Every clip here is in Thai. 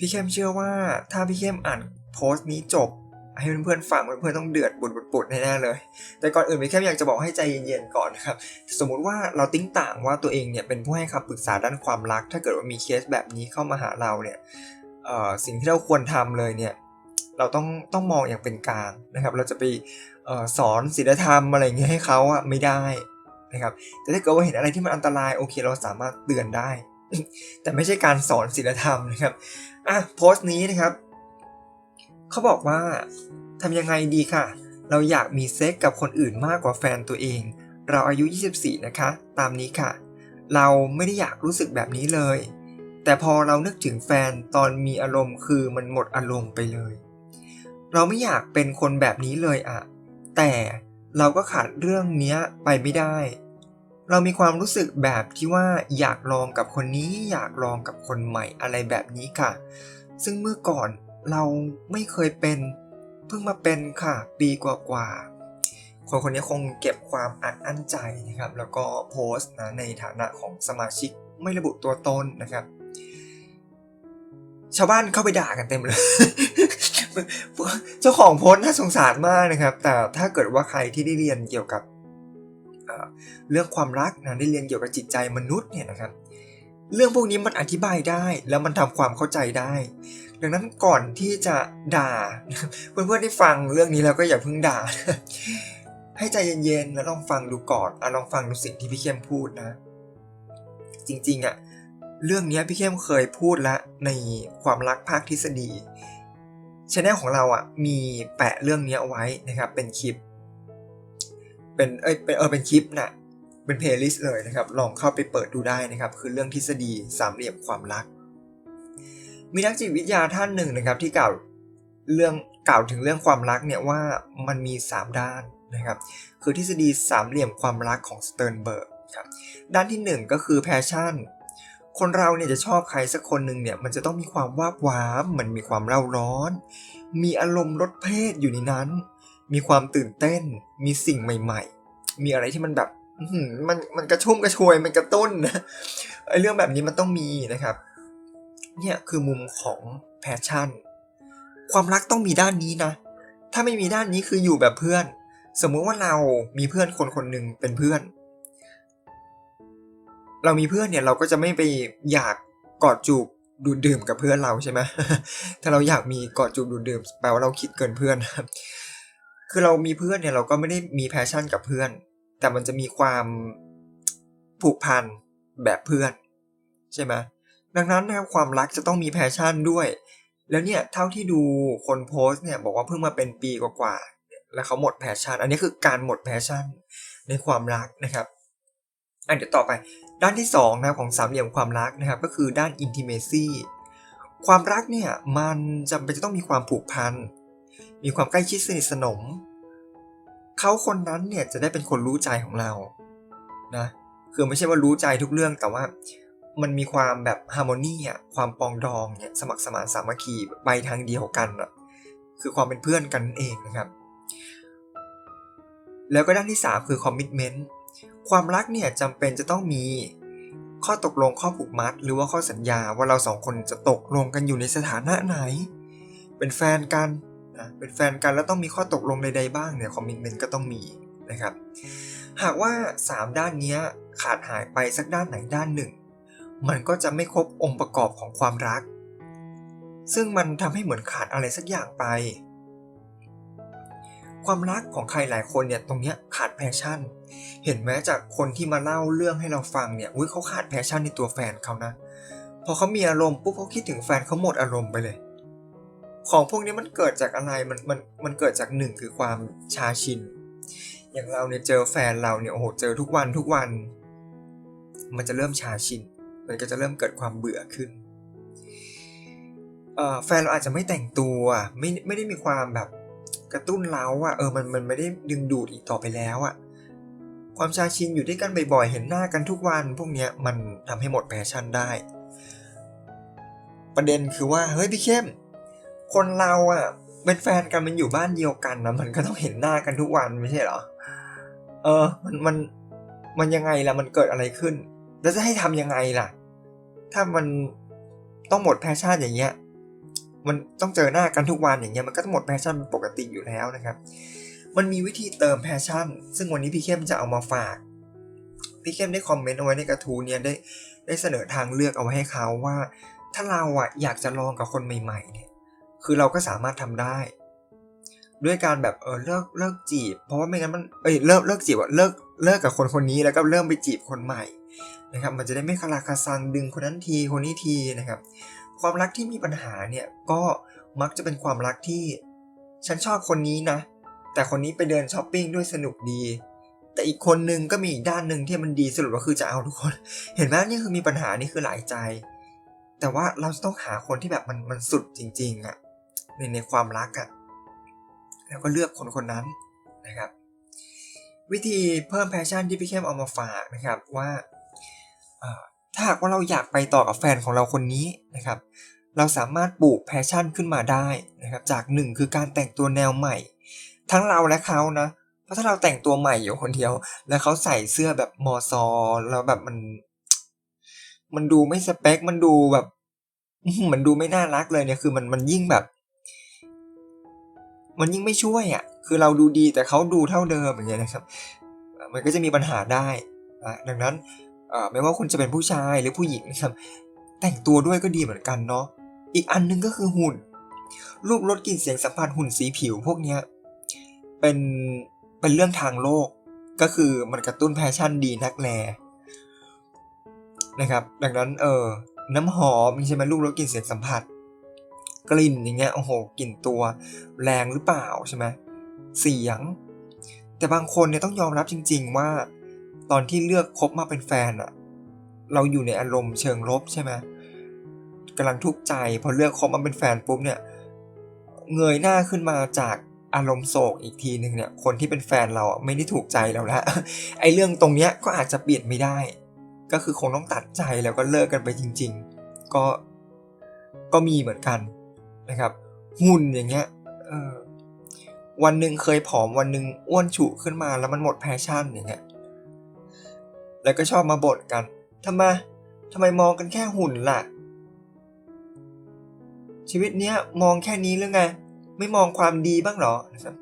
พี่เข้มเชื่อว่าถ้าพี่เข้มอ่านโพสต์นี้จบ ให้เพื่อนๆฟังเพื่อนๆต้องเดือดปุดๆๆแน่ๆเลย แต่ก่อนอื่นพี่เข้มอยากจะบอกให้ใจเย็นๆก่อนนะครับ สมมุติว่าเราติ้งต่างว่าตัวเองเนี่ยเป็นผู้ให้คำปรึกษาด้านความรัก ถ้าเกิดว่ามีเคสแบบนี้เข้ามาหาเราเนี่ยสิ่งที่เราควรทำเลยเนี่ยเราต้องต้องมองอย่างเป็นกลางนะครับ เราจะไปออสอนศีลธรรมอะไรอย่างเงี้ยให้เขาอะไม่ได้นะครับแต่ถ้าเกิดว่าเห็นอะไรที่มันอันตรายโอเค เราสามารถเตือนได้ แต่ไม่ใช่การสอนศีลธรรมนะครับอะโพสต์นี้นะครับเขาบอกว่าทำยังไงดีค่ะ เราอยากมีเซ็กกับคนอื่นมากกว่าแฟนตัวเอง เราอายุ 24 นะคะ ตามนี้ค่ะ เราไม่ได้อยากรู้สึกแบบนี้เลย แต่พอเรานึกถึงแฟนตอนมีอารมณ์คือมันหมดอารมณ์ไปเลย เราไม่อยากเป็นคนแบบนี้เลยอะแต่เราก็ขาดเรื่องเนี้ยไปไม่ได้ เรามีความรู้สึกแบบที่ว่าอยากลองกับคนนี้อยากลองกับคนใหม่อะไรแบบนี้ค่ะ ซึ่งเมื่อก่อนเราไม่เคยเป็น เพิ่งมาเป็นค่ะ ปีกว่าๆคนคนนี้คงเก็บความอัดอั้นใจนะครับ แล้วก็โพสต์นะในฐานะของสมาชิกไม่ระบุตัวตนนะครับ ชาวบ้านเข้าไปด่ากันเต็มเลยเจ้าของโพสต์น่าสงสารมากนะครับ แต่ถ้าเกิดว่าใครที่ได้เรียนเกี่ยวกับ เรื่องความรักนะได้เรียนเกี่ยวกับจิตใจมนุษย์เนี่ยนะครับ เรื่องพวกนี้มันอธิบายได้แล้วมันทำความเข้าใจได้ ดังนั้นก่อนที่จะด่า เพื่อนๆที่ฟังเรื่องนี้แล้วก็อย่าเพิ่งด่า ให้ใจเย็นๆแล้วลองฟังดูก่อนอะลองฟังดูสิ่งที่พี่เข้มพูดนะ จริงๆอะเรื่องนี้พี่เข้มเคยพูดแล้วในความรักภาคทฤษฎีช anel ของเราอะมีแปะเรื่องนี้เอาไว้นะครับเป็นคลิป เป็นเอ้ยเป็นเออเป็นคลิปน่ะเป็นเพลย์ลิสต์เลยนะครับ ลองเข้าไปเปิดดูได้นะครับ คือเรื่องทฤษฎีสามเหลี่ยมความรัก มีนักจิตวิทยาท่านหนึ่งนะครับ ที่กล่าวเรื่องกล่าวถึงเรื่องความรักเนี่ยว่ามันมี 3 ด้านนะครับ คือทฤษฎีสามเหลี่ยมความรักของสเติร์นเบิร์กครับด้านที่ 1 ก็คือแพชชั่น คนเราเนี่ยจะชอบใครสักคนหนึ่งเนี่ยมันจะต้องมีความวาบวามมันมีความเร่าร้อน มีอารมณ์ลดเพศอยู่ในนั้น มีความตื่นเต้น มีสิ่งใหม่ ๆ มีอะไรที่มันแบบมันมันกระชุ่มกระชวยมันกระตุ้นนะไอเรื่องแบบนี้มันต้องมีนะครับ เนี่ยคือมุมของแพชชั่น ความรักต้องมีด้านนี้นะ ถ้าไม่มีด้านนี้คืออยู่แบบเพื่อน สมมุติว่าเรามีเพื่อนคนคนหนึ่งเป็นเพื่อน เรามีเพื่อนเนี่ยเราก็จะไม่ไปอยากกอดจูบดูดดื่มกับเพื่อนเราใช่ไหมถ้าเราอยากมีกอดจูบดูดดื่มแปลว่าเราคิดเกินเพื่อน คือเรามีเพื่อนเนี่ยเราก็ไม่ได้มีแพชชั่นกับเพื่อน แต่มันจะมีความผูกพันแบบเพื่อน ใช่ไหมดังนั้นนะครับความรักจะต้องมีแพชชั่นด้วย แล้วเนี่ยเท่าที่ดูคนโพสต์เนี่ยบอกว่าเพิ่งมาเป็นปีกว่าๆแล้วเขาหมดแพชชั่น อันนี้คือการหมดแพชชั่นในความรักนะครับอันเดี๋ยวต่อไปด้านที่2นะครับของสามเหลี่ยมความรักนะครับก็คือด้าน intimacy ความรักเนี่ยมันจำเป็นจะต้องมีความผูกพัน มีความใกล้ชิดสนิทสนม เขาคนนั้นเนี่ยจะได้เป็นคนรู้ใจของเรานะคือไม่ใช่ว่ารู้ใจทุกเรื่องแต่ว่ามันมีความแบบฮาร์โมนีอะความปองดองเนี่ยสมัครสมานสามัคคีไปทางเดียวกันอะคือความเป็นเพื่อนกันนั่นเองนะครับ แล้วก็ด้านที่ 3 คือคอมมิชเมนต์ความรักเนี่ยจำเป็นจะต้องมีข้อตกลงข้อผูกมัด หรือว่าข้อสัญญาว่าเราสองคนจะตกลงกันอยู่ในสถานะไหน เป็นแฟนกัน นะเป็นแฟนกันแล้วต้องมีข้อตกลงใดๆบ้างเนี่ยคอมมิชเมนต์ก็ต้องมีนะครับ หากว่า 3 ด้านนี้ขาดหายไปสักด้านไหนด้านหนึ่ง มันก็จะไม่ครบองค์ประกอบของความรัก ซึ่งมันทำให้เหมือนขาดอะไรสักอย่างไป ความรักของใครหลายคนเนี่ยตรงเนี้ยขาดแพชชั่น เห็นไหมจากคนที่มาเล่าเรื่องให้เราฟังเนี่ยอุ้ยเขาขาดแพชชั่นในตัวแฟนเขานะ พอเขามีอารมณ์ปุ๊บเขาคิดถึงแฟนเขาหมดอารมณ์ไปเลย ของพวกนี้มันเกิดจากอะไรมันมันมันเกิดจากหนึ่งคือความชาชิน อย่างเราเนี่ยเจอแฟนเราเนี่ยโอ้โหเจอทุกวันทุกวัน มันจะเริ่มชาชิน มันก็จะเริ่มเกิดความเบื่อขึ้นแฟนเราอาจจะไม่แต่งตัวไม่ไม่ได้มีความแบบกระตุ้นเร้าอะเออมันมันไม่ได้ดึงดูดอีกต่อไปแล้วอะความชาชินอยู่ด้วยกันบ่อยๆ เห็นหน้ากันทุกวัน พวกเนี้ยมันทำให้หมดแพชชั่นได้ ประเด็นคือว่าเฮ้ยพี่เข้ม คนเราอะเป็นแฟนกันมันอยู่บ้านเดียวกันนะมันก็ต้องเห็นหน้ากันทุกวันไม่ใช่เหรอ เออ มันมันมันยังไงล่ะมันเกิดอะไรขึ้น แล้วจะให้ทำยังไงล่ะ ถ้ามันต้องหมดแพชชั่นอย่างเงี้ย มันต้องเจอหน้ากันทุกวันอย่างเงี้ยมันก็ต้องหมดแพชชั่นเป็นปกติอยู่แล้วนะครับ มันมีวิธีเติมแพชชั่น ซึ่งวันนี้พี่เข้มจะเอามาฝากพี่เข้มได้คอมเมนต์เอาไว้ในกระทู้เนี่ยได้ได้เสนอทางเลือกเอาไว้ให้เขาว่า ถ้าเราอะอยากจะลองกับคนใหม่ๆเนี่ย คือเราก็สามารถทำได้ ด้วยการแบบเออเลิกเลิกจีบ เพราะว่าไม่งั้นมันเอ้ยเลิกเลิกจีบอะเลิกเลิกกับคนคนนี้แล้วก็เริ่มไปจีบคนใหม่นะครับ มันจะได้ไม่คาราคาซังดึงคนนั้นทีคนนี้ทีนะครับ ความรักที่มีปัญหาเนี่ยก็มักจะเป็นความรักที่ฉันชอบคนนี้นะ แต่คนนี้ไปเดินช้อปปิ้งด้วยสนุกดี แต่อีกคนนึงก็มีอีกด้านหนึ่งที่มันดีสรุปก็คือจะเอาทุกคน เห็นไหมนี่คือมีปัญหานี่คือหลายใจ แต่ว่าเราจะต้องหาคนที่แบบมันมันสุดจริง ๆอะ ในในความรักอะแล้วก็เลือกคนคนนั้นนะครับ วิธีเพิ่มแพชชั่นที่พี่เข้มเอามาฝากนะครับว่าถ้าหากว่าเราอยากไปต่อกับแฟนของเราคนนี้นะครับ เราสามารถปลูกแพชชั่นขึ้นมาได้นะครับ จากหนึ่งคือการแต่งตัวแนวใหม่ ทั้งเราและเขานะเพราะถ้าเราแต่งตัวใหม่อยู่คนเดียว แล้วเขาใส่เสื้อแบบมอซอแล้วแบบมัน มันดูไม่สเปค มันดูแบบอื้อหือมันดูไม่น่ารักเลยเนี่ยคือมันมันยิ่งแบบ มันยิ่งไม่ช่วยอะ่ะ คือเราดูดีแต่เขาดูเท่าเดิมอย่างเงี้ยนะครับ มันก็จะมีปัญหาได้นะดังนั้นไม่ว่าคุณจะเป็นผู้ชายหรือผู้หญิงนะครับ แต่งตัวด้วยก็ดีเหมือนกันเนาะ อีกอันหนึงก็คือหุ่น รูปลดกลิ่นเสียงสัมผัสหุ่นสีผิวพวกเนี้ย เป็น เป็นเรื่องทางโลก ก็คือมันกระตุ้นแพชชั่นดีนักแลนะครับ ดังนั้นเออ น้ำหอมใช่ไหมรูปลดกลิ่นเสียงสัมผัส กลิ่นอย่างเงี้ยโอ้โหกลิ่นตัวแรงหรือเปล่าใช่ไหมเสียง แต่บางคนเนี่ยต้องยอมรับจริง ๆ ว่า ตอนที่เลือกคบมาเป็นแฟนอะเราอยู่ในอารมณ์เชิงลบใช่ไหมกำลังทุกข์ใจพอเลือกคบมาเป็นแฟนปุ๊บเนี่ยเงยหน้าขึ้นมาจากอารมณ์โศกอีกทีหนึ่งเนี่ยคนที่เป็นแฟนเราไม่ได้ถูกใจเราแล้วไอ้เรื่องตรงเนี้ยก็อาจจะเปลี่ยนไม่ได้ ก็คือคงต้องตัดใจแล้วก็เลิกกันไปจริง ๆ ก็ก็มีเหมือนกัน นะครับหุ่นอย่างเงี้ยเออวันหนึ่งเคยผอมวันหนึ่งอ้วนฉุขึ้นมาแล้วมันหมดแพชชั่นอย่างเงี้ยแล้วก็ชอบมาบ่นกันทำไมทำไมมองกันแค่หุ่นล่ะ ชีวิตเนี้ยมองแค่นี้หรือไงไม่มองความดีบ้างหรอนะครับ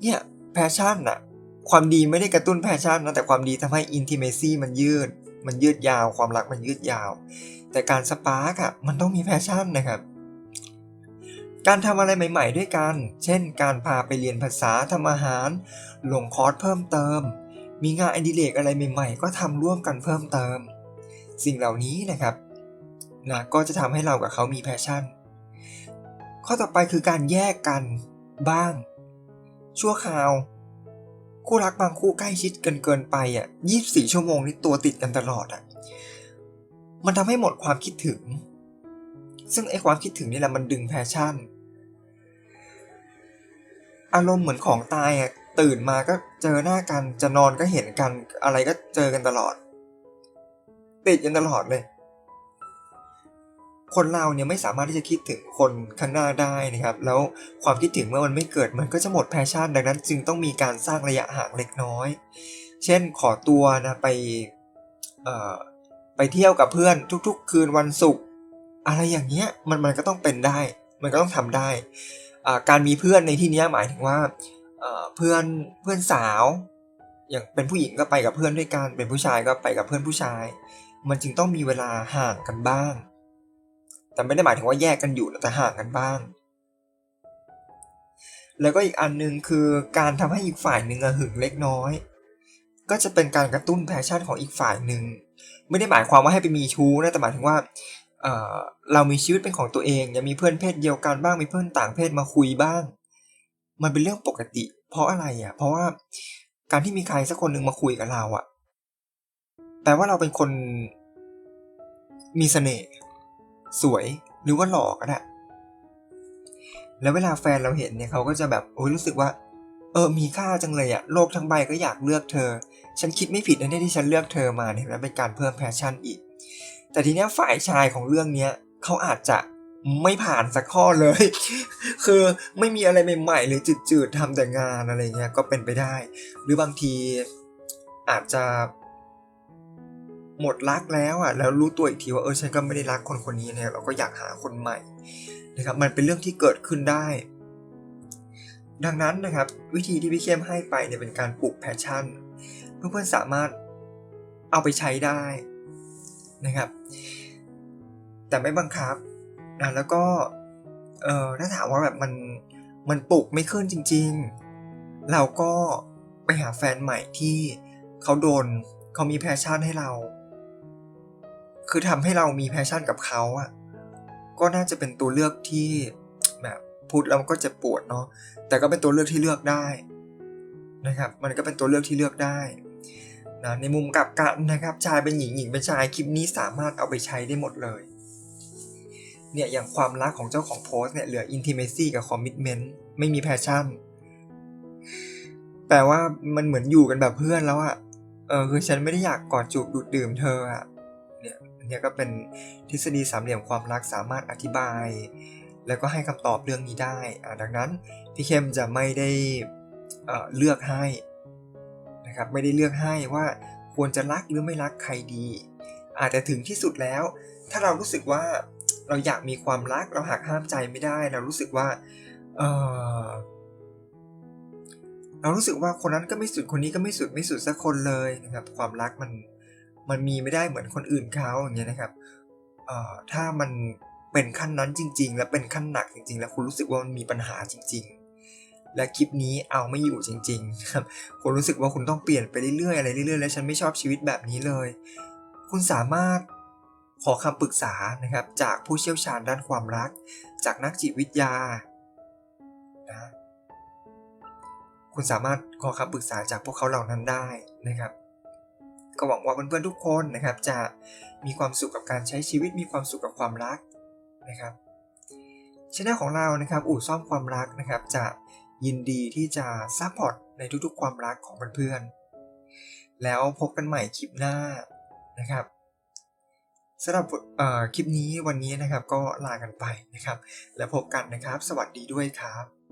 เนี่ยแพชชั่นอะความดีไม่ได้กระตุ้นแพชชั่นนะแต่ความดีทำให้อินทิเมซี่มันยืด มันยืดยาว ความรักมันยืดยาว แต่การสปาร์กอะมันต้องมีแพชชั่นนะครับ การทำอะไรใหม่ๆด้วยกัน เช่น การพาไปเรียนภาษาทำอาหาร ลงคอร์สเพิ่มเติม มีงานอดิเรกอะไรใหม่ๆ ก็ทำร่วมกันเพิ่มเติม สิ่งเหล่านี้นะครับนะก็จะทำให้เรากับเขามีแพชชั่น ข้อต่อไปคือการแยกกันบ้าง ชั่วคราว คู่รักบางคู่ใกล้ชิดกันเกินไปอะ24 ชั่วโมงนี่ตัวติดกันตลอดอะ มันทำให้หมดความคิดถึง ซึ่งไอความคิดถึงนี่แหละมันดึงแพชชั่น อารมณ์เหมือนของตายอะตื่นมาก็เจอหน้ากันจะนอนก็เห็นกันอะไรก็เจอกันตลอด ติดกันตลอดเลย คนเราเนี่ยไม่สามารถที่จะคิดถึงคนข้างหน้าได้นะครับ แล้วความคิดถึงเมื่อมันไม่เกิดมันก็จะหมดแพชชั่นดังนั้น จึงต้องมีการสร้างระยะห่างเล็กน้อย เช่นขอตัวนะไปไปเที่ยวกับเพื่อนทุก ๆ คืนวันศุกร์อะไรอย่างเงี้ยมันมันก็ต้องเป็นได้ มันก็ต้องทำได้ การมีเพื่อนในที่นี้หมายถึงว่าเพื่อนเพื่อนสาว อย่างเป็นผู้หญิงก็ไปกับเพื่อนด้วยกันเป็นผู้ชายก็ไปกับเพื่อนผู้ชาย มันจึงต้องมีเวลาห่างกันบ้าง แต่ไม่ได้หมายถึงว่าแยกกันอยู่แต่ห่างกันบ้าง แล้วก็อีกอันหนึงคือการทำให้อีกฝ่ายหนึ่งหึงเล็กน้อย ก็จะเป็นการกระตุ้นแพชชั่นของอีกฝ่ายหนึ่งไม่ได้หมายความว่าให้ไปมีชู้นะแต่หมายถึงว่า เรามีชีวิตเป็นของตัวเองยังมีเพื่อนเพศเดียวกันบ้างมีเพื่อนต่างเพศมาคุยบ้าง มันเป็นเรื่องปกติ เพราะอะไรอะ เพราะว่าการที่มีใครสักคนหนึ่งมาคุยกับเราอะแปลว่าเราเป็นคนมีเสน่ห์สวยหรือว่าหล่อก็ได้แล้วเวลาแฟนเราเห็นเนี่ยเขาก็จะแบบโอ้ยรู้สึกว่า เออมีค่าจังเลยอะโลกทั้งใบก็อยากเลือกเธอ ฉันคิดไม่ผิดนะเนี่ยที่ฉันเลือกเธอมาเนี่ยแล้วเป็นการเพิ่มแพชชั่นอีก แต่ทีเนี้ยฝ่ายชายของเรื่องเนี้ยเขาอาจจะไม่ผ่านสักข้อเลย คือไม่มีอะไรใหม่ๆหรือจืดๆทำแต่งานอะไรเงี้ยก็เป็นไปได้ หรือบางทีอาจจะ หมดรักแล้วอะ แล้วรู้ตัวอีกทีว่าเออฉันก็ไม่ได้รักคนคนนี้เนี่ยเราก็อยากหาคนใหม่นะครับมันเป็นเรื่องที่เกิดขึ้นได้ ดังนั้นนะครับ วิธีที่พี่เข้มให้ไปเนี่ยเป็นการปลูกแพชชั่น เพื่อนๆสามารถเอาไปใช้ได้ นะครับ แต่ไม่บังคับนะแล้วก็เออถ้าถามว่าแบบมันมันปลูกไม่ขึ้นจริง ๆ เราก็ไปหาแฟนใหม่ที่เขาโดนเขามีแพชชั่นให้เรา คือทำให้เรามีแพชชั่นกับเขาอะก็น่าจะเป็นตัวเลือกที่แบบพูดแล้วมันก็จะปวดเนาะแต่ก็เป็นตัวเลือกที่เลือกได้นะครับ มันก็เป็นตัวเลือกที่เลือกได้ นะในมุมกลับกันนะครับชายเป็นหญิงหญิงเป็นชายคลิปนี้สามารถเอาไปใช้ได้หมดเลยเนี่ยอย่างความรักของเจ้าของโพสเนี่ยเหลือ intimacy กับ commitment ไม่มี passion แปลว่ามันเหมือนอยู่กันแบบเพื่อนแล้วอะเออคือฉันไม่ได้อยากกอดจูบดูดดื่มเธออะเนี่ยเนี่ยก็เป็นทฤษฎีสามเหลี่ยมความรักสามารถอธิบาย แล้วก็ให้คำตอบเรื่องนี้ได้อ่าดังนั้นพี่เข้มจะไม่ได้เเลือกให้ นะครับไม่ได้เลือกให้ว่าควรจะรักหรือไม่รักใครดี อาจจะถึงที่สุดแล้ว ถ้าเรารู้สึกว่าเราอยากมีความรักเราหักห้ามใจไม่ได้ เรารู้สึกว่าเออเรารู้สึกว่าคนนั้นก็ไม่สุดคนนี้ก็ไม่สุดไม่สุดสักคนเลยนะครับ ความรักมันมันมีไม่ได้เหมือนคนอื่นเขาอย่างเงี้ยนะครับเอ่อถ้ามันเป็นขั้นนั้นจริง ๆ และเป็นขั้นหนักจริง ๆ แล้วคุณรู้สึกว่ามันมีปัญหาจริง ๆ และคลิปนี้เอาไม่อยู่จริงๆครับคุณรู้สึกว่าคุณต้องเปลี่ยนไปเรื่อยๆอะไรเรื่อยๆ แล้วฉันไม่ชอบชีวิตแบบนี้เลย คุณสามารถขอคำปรึกษานะครับจากผู้เชี่ยวชาญด้านความรัก จากนักจิตวิทยานะคุณสามารถขอคำปรึกษาจากพวกเขาเหล่านั้นได้นะครับ ก็หวังว่าเพื่อนๆทุกคนนะครับจะมีความสุขกับการใช้ชีวิตมีความสุขกับความรักนะครับช anel ของเรานะครับ อู่ซ่อมความรักนะครับ จะ ยินดีที่จะซัพพอร์ตในทุกๆความรักของเพื่อนๆ แล้วพบกันใหม่คลิปหน้านะครับสำหรับเอ่อคลิปนี้วันนี้นะครับก็ลากันไปนะครับ แล้วพบกันนะครับ สวัสดีด้วยครับ